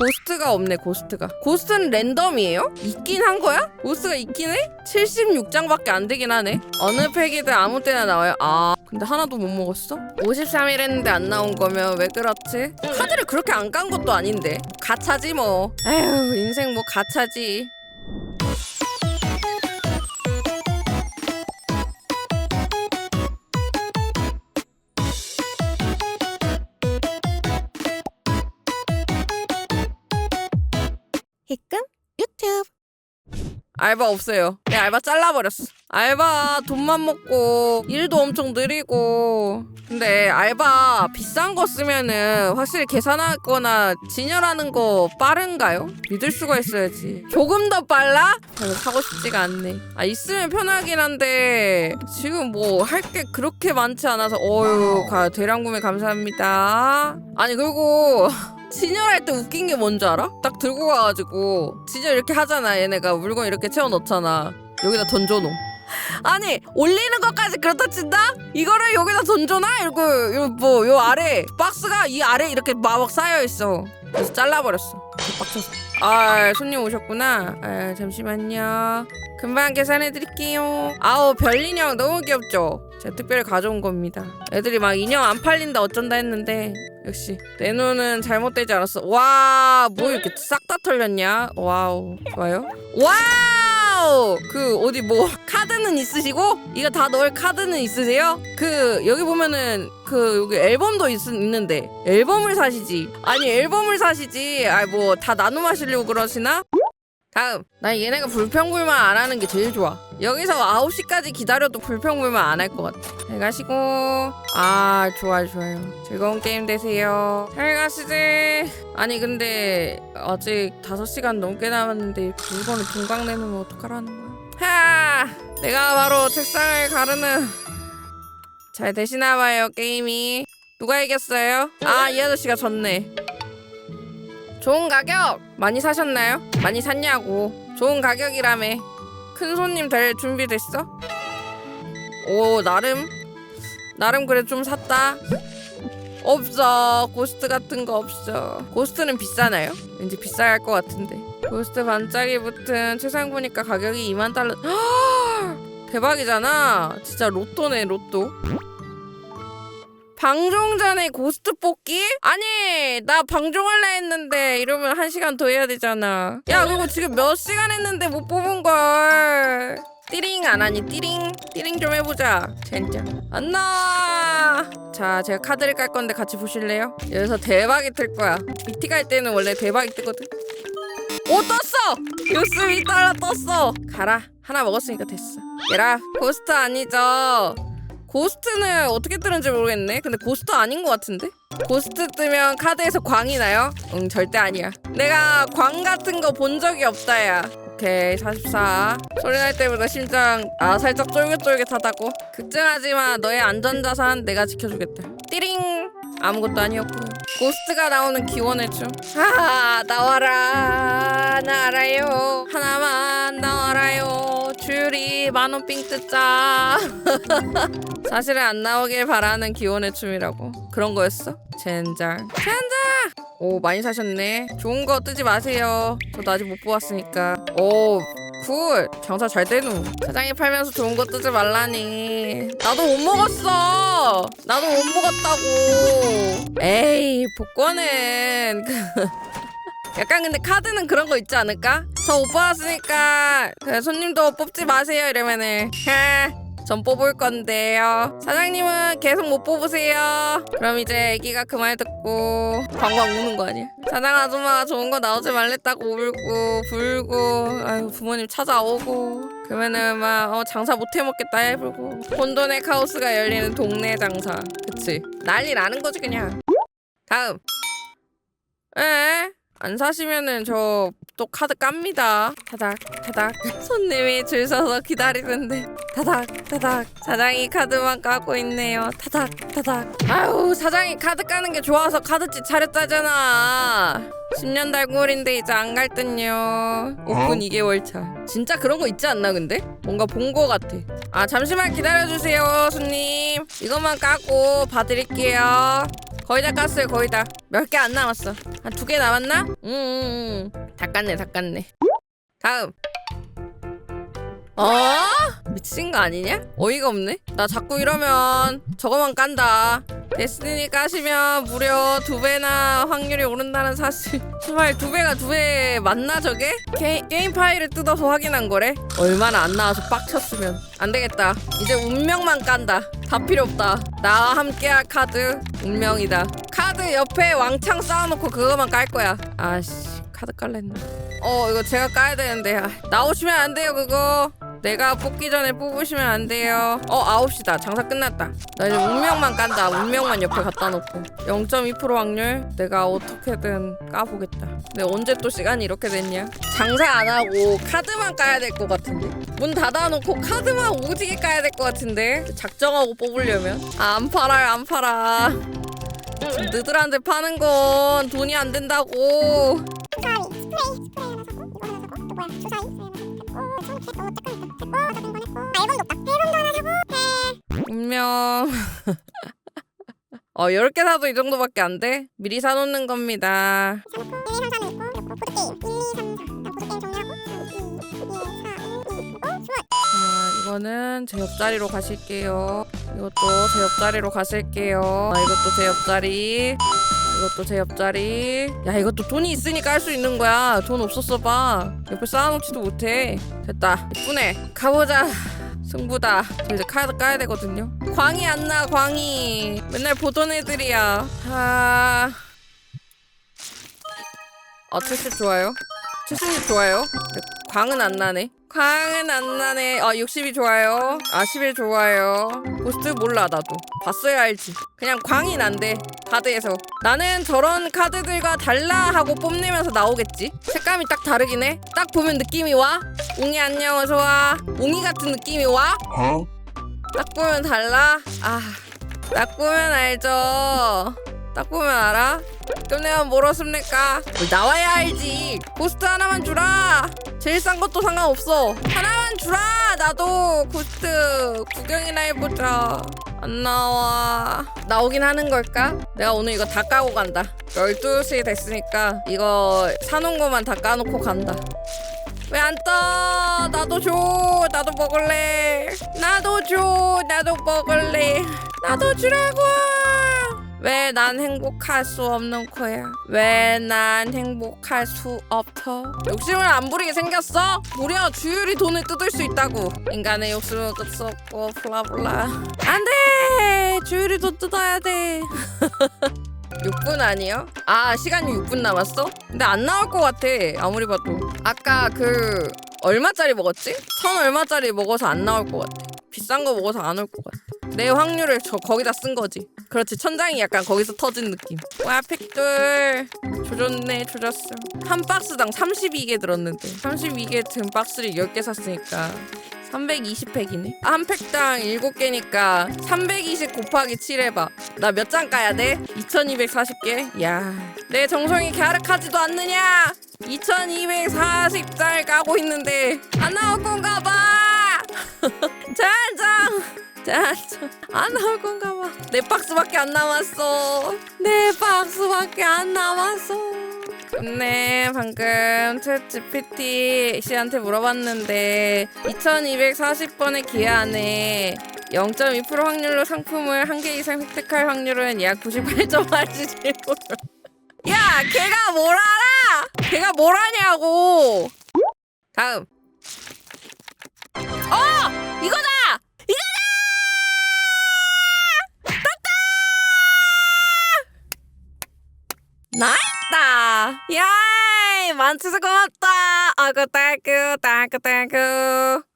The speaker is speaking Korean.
고스트가 없네 고스트가 고스트는 랜덤이에요? 있긴 한 거야? 고스트가 있긴 해? 76장밖에 안 되긴 하네 어느 팩이든 아무 때나 나와요 아 근데 하나도 못 먹었어? 53일 했는데 안 나온 거면 왜 그렇지? 카드를 그렇게 안 깐 것도 아닌데 가차지 뭐 에휴 인생 뭐 가차지 히끔 유튜브 알바 없어요. 내 알바 잘라버렸어. 알바 돈만 먹고 일도 엄청 느리고. 근데 알바 비싼 거 쓰면은 확실히 계산하거나 진열하는 거 빠른가요? 믿을 수가 있어야지. 조금 더 빨라? 별로 사고 싶지가 않네. 아 있으면 편하긴 한데 지금 뭐 할 게 그렇게 많지 않아서 어유 가 대량 구매 감사합니다. 아니 그리고 진열할 때 웃긴 게 뭔지 알아? 딱 들고 가가지고 진열 이렇게 하잖아. 얘네가 물건 이렇게 채워 넣잖아. 여기다 던져놓. 아니 올리는 것까지 그렇다 친다? 이거를 여기다 던져놔? 이러고 요, 뭐, 요 아래 박스가 이 아래 이렇게 마막 쌓여있어. 그래서 잘라버렸어. 빡쳐서. 아 손님 오셨구나. 아, 잠시만요. 금방 계산해드릴게요. 아우 별 인형 너무 귀엽죠? 제가 특별히 가져온 겁니다. 애들이 막 인형 안 팔린다 어쩐다 했는데 역시. 내 눈은 잘못되지 않았어. 와 뭐 이렇게 싹 다 털렸냐? 와우. 좋아요. 와우! 그 어디 뭐 카드는 있으시고? 이거 다 넣을 카드는 있으세요? 그 여기 보면은 그 여기 앨범도 있, 있는데. 앨범을 사시지. 아니 앨범을 사시지. 아뭐 다 나눔 하시려고 그러시나 다음. 난 얘네가 불평불만 안 하는 게 제일 좋아. 여기서 9시까지 기다려도 불평불만 안 할 것 같아. 잘 가시고. 아 좋아요 좋아요. 즐거운 게임 되세요. 잘 가시지. 아니 근데 아직 5시간 넘게 남았는데 물건을 동강 내놓으면 어떡하라는 거야? 하! 내가 바로 책상을 가르는. 잘 되시나 봐요 게임이. 누가 이겼어요? 아이 아저씨가 졌네 좋은 가격! 많이 사셨나요? 많이 샀냐고. 좋은 가격이라며. 큰 손님 될 준비 됐어? 오 나름? 나름 그래 좀 샀다. 없어. 고스트 같은 거 없어. 고스트는 비싸나요? 왠지 비싸야 할 것 같은데. 고스트 반짝이 붙은 최상 보니까 가격이 2만 달러. 대박이잖아. 진짜 로또네 로또 방종 전에 고스트 뽑기? 아니 나 방종할래 했는데 이러면 한 시간 더 해야 되잖아. 야 그리고 지금 몇 시간 했는데 못 뽑은 걸? 띠링 안 하니 띠링? 띠링 좀 해보자. 진짜 안 나와 자 제가 카드를 깔 건데 같이 보실래요? 여기서 대박이 뜰 거야. BT 갈 때는 원래 대박이 뜨거든. 오 떴어! 요스 2달러 떴어! 가라. 하나 먹었으니까 됐어. 얘라 고스트 아니죠 고스트는 어떻게 뜨는지 모르겠네. 근데 고스트 아닌 것 같은데? 고스트 뜨면 카드에서 광이 나요? 응, 절대 아니야. 내가 광 같은 거 본 적이 없다, 야. 오케이, 44. 소리 날 때보다 심장, 아, 살짝 쫄깃쫄깃하다고? 걱정하지 마. 너의 안전자산 내가 지켜주겠다. 띠링! 아무것도 아니었고요. 고스트가 나오는 기원의 춤. 아, 나와라. 나 알아요. 하나만 나와라요. 줄이 만원 삥 뜯자. 사실은 안 나오길 바라는 기원의 춤이라고. 그런 거였어? 젠장. 젠장! 오 많이 사셨네. 좋은 거 뜨지 마세요. 저도 아직 못 보았으니까. 오쿨 장사 잘 되누. 사장이 팔면서 좋은 거 뜨지 말라니. 나도 못 먹었어. 나도 못 먹었다고. 에이 복권은. 그 약간 근데 카드는 그런 거 있지 않을까? 저 못 받았으니까 그 손님도 뽑지 마세요 이러면은. 헤, 전 뽑을 건데요. 사장님은 계속 못 뽑으세요. 그럼 이제 애기가 그 말 듣고 방광 우는 거 아니야? 사장 아줌마가 좋은 거 나오지 말랬다고 울고 불고 아유 부모님 찾아오고. 그러면은 막 어, 장사 못 해먹겠다 해불고. 혼돈의 카오스가 열리는 동네 장사. 그치? 난리 나는 거지 그냥. 다음. 에? 안 사시면은 저 또 카드 깝니다. 타닥 타닥 손님이 줄 서서 기다리는데 타닥 타닥 사장이 카드만 까고 있네요. 타닥 타닥 아유 사장이 카드 까는 게 좋아서 카드집 차렸다잖아. 10년 달골인데 이제 안 갈 듯요. 오픈 2개월 차. 진짜 그런 거 있지 않나 근데? 뭔가 본 거 같아. 아 잠시만 기다려주세요 손님. 이것만 까고 봐드릴게요. 거의 다 깠어요 거의 다 몇 개 안 남았어 한 두 개 남았나? 음, 음, 음. 다 깠네 다 깠네 다음 어? 미친 거 아니냐? 어이가 없네 나 자꾸 이러면 저거만 깐다 데스티니 까시면 무려 두 배나 확률이 오른다는 사실. 정말 두 배가 두 배 맞나 저게? 게, 게 임 파일을 뜯어서 확인한 거래? 얼마나 안 나와서 빡쳤으면. 안 되겠다. 이제 운명만 깐다. 다 필요 없다. 나와 함께할 카드 운명이다. 카드 옆에 왕창 쌓아놓고 그거만 깔 거야. 아씨 카드 깔랬네. 어 이거 제가 까야 되는데. 아, 나오시면 안 돼요 그거 내가 뽑기 전에 뽑으시면 안 돼요. 어 9시다. 장사 끝났다. 나 이제 운명만 깐다. 운명만 옆에 갖다 놓고. 0.2% 확률? 내가 어떻게든 까보겠다. 근데 언제 또 시간이 이렇게 됐냐? 장사 안 하고 카드만 까야 될 것 같은데. 문 닫아놓고 카드만 오지게 까야 될 것 같은데. 작정하고 뽑으려면? 아, 안 팔아요 안 팔아. 너들한테 파는 건 돈이 안 된다고. 스프레이 스프레이 하나 사고 이거 하나 사고 또 뭐야? 스프레이 하나 사고 분명. 어 10개 사도 이 정도밖에 안 돼? 미리 사놓는 겁니다. 1, 2, 3, 4는 있고 그리고 보드게임 1, 2, 3, 4 보드게임 정리하고 2, 2, 4, 1, 2, 5, 10자 이거는 제 옆자리로 가실게요. 이것도 제 옆자리로 가실게요. 아, 이것도 제 옆자리 이것도 제 옆자리. 야 이것도 돈이 있으니까 할 수 있는 거야. 돈 없었어 봐. 옆에 쌓아놓지도 못해. 됐다. 이쁘네. 가보자. 승부다. 저 이제 카드 까야 되거든요. 광이 안 나 광이. 맨날 보던 애들이야. 아... 어70 좋아요. 70 좋아요. 광은 안 나네 광은 안 나네. 아 60이 좋아요. 아11 좋아요. 고스트 몰라 나도. 봤어야 알지. 그냥 광이 난대 카드에서. 나는 저런 카드들과 달라 하고 뽐내면서 나오겠지? 색감이 딱 다르긴 해 딱 보면 느낌이 와. 웅이 안녕 어서와. 웅이 같은 느낌이 와. Huh? 딱 보면 달라? 아, 딱 보면 알죠. 딱 보면 알아? 그럼 내가 뭘 얻습니까? 뭐 나와야 알지. 고스트 하나만 주라. 제일 싼 것도 상관없어. 하나만 주라. 나도 고스트 구경이나 해보자. 안 나와. 나오긴 하는 걸까? 내가 오늘 이거 다 까고 간다. 12시 됐으니까 이거 사놓은 거만 다 까놓고 간다. 왜 안 떠? 나도 줘. 나도 먹을래. 나도 줘. 나도 먹을래. 나도 주라고. 왜 난 행복할 수 없는 거야? 왜 난 행복할 수 없어? 욕심을 안 부리게 생겼어? 무려 주율이 돈을 뜯을 수 있다고. 인간의 욕심은 끝이 없고 블라블라. 안 돼. 주율이 돈 뜯어야 돼. 6분 아니요? 아 시간이 6분 남았어? 근데 안 나올 것 같아 아무리 봐도 아까 그 얼마짜리 먹었지? 천 얼마짜리 먹어서 안 나올 것 같아 비싼 거 먹어서 안 올 것 같아 내 확률을 저 거기다 쓴 거지 그렇지 천장이 약간 거기서 터진 느낌 와 팩돌 조졌네 조졌어 한 박스당 32개 들었는데 32개 든 박스를 10개 샀으니까 320팩이네. 한 팩당 7개니까 320 곱하기 7 해봐. 나 몇 장 까야 돼? 2240개? 야, 내 정성이 갸륵하지도 않느냐? 2240장 까고 있는데 안 나올 건가 봐. 짠장. 짠장. 안 나올 건가 봐. 네 박스밖에 안 남았어. 네 박스밖에 안 남았어. 네, 방금 챗 GPT 씨한테 물어봤는데 2240번의 기회 안에 0.2% 확률로 상품을 한 개 이상 획득할 확률은 약 98.8지. 야, 걔가 뭘 알아? 걔가 뭘 아냐고. 다음. 나있다! 야이! 만치서 고맙다! 아구 딸구, 딸구, 딸구.